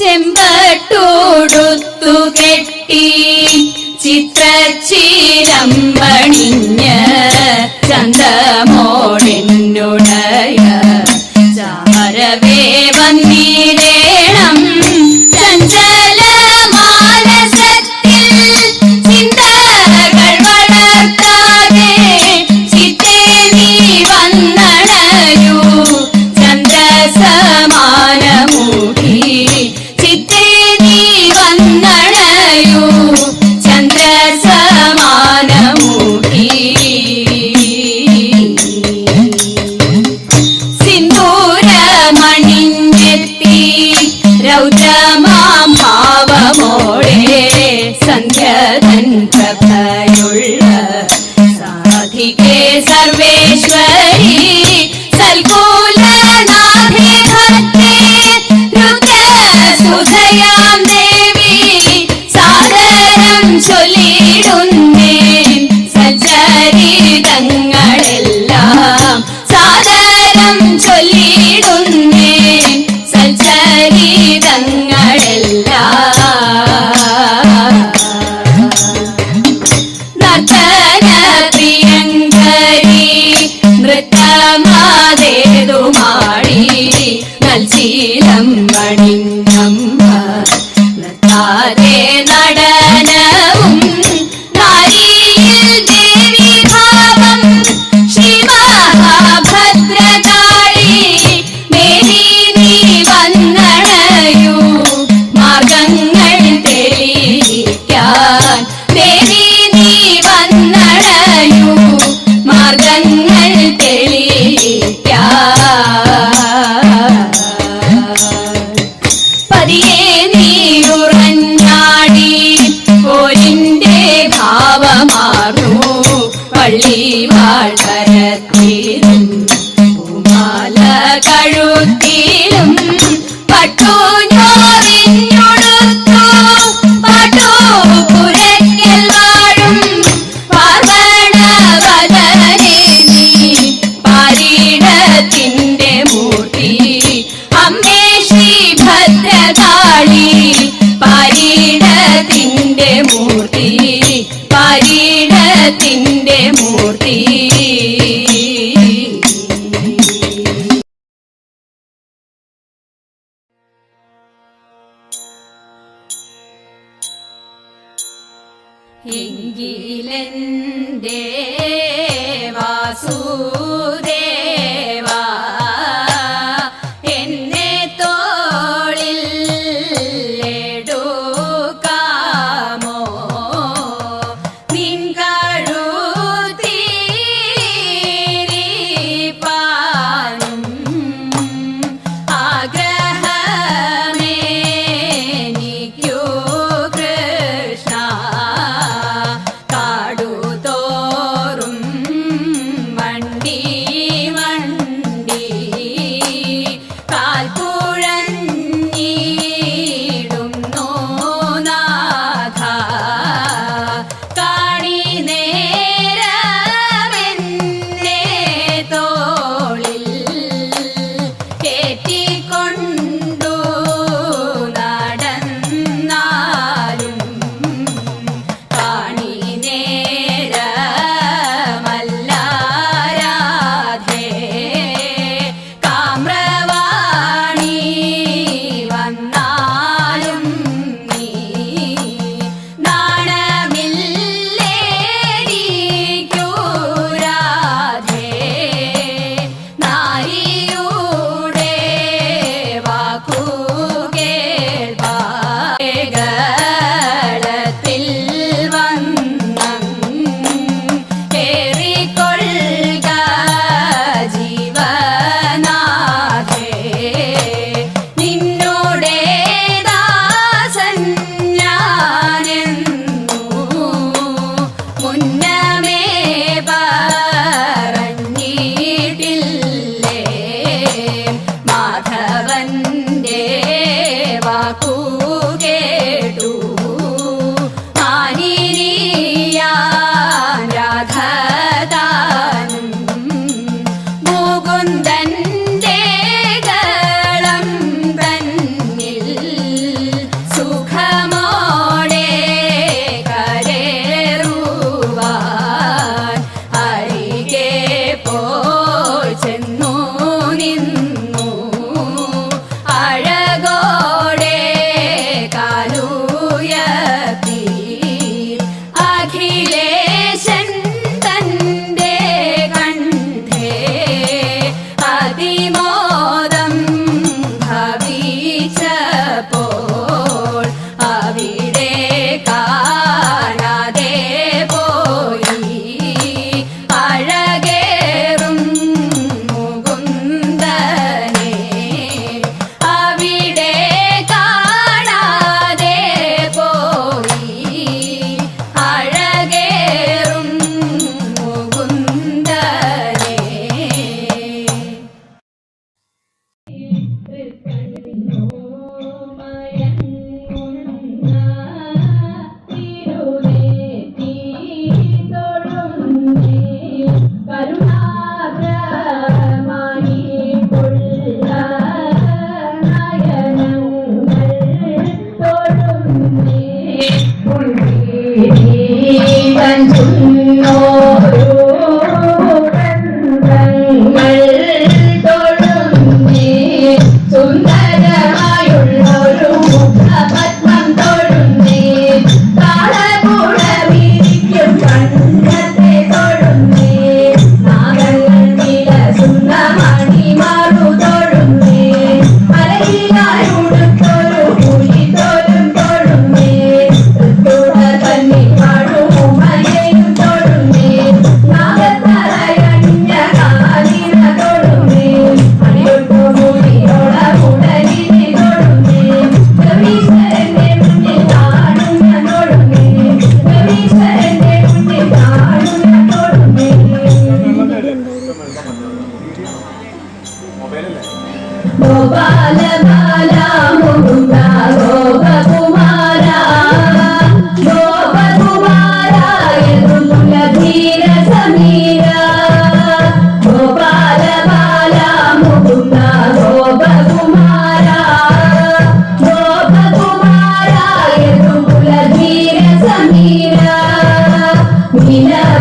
ചെമ്പട്ടോടുത്തു കെട്ടി ചിത്രച്ചീരം പണിഞ്ഞ ചന്തമോണിനുടയ salve. ചീലം മണിഞ്ഞമ്പ താരേ നട വള്ളി വാഴ്വര അരികിലെന്ന് no We know.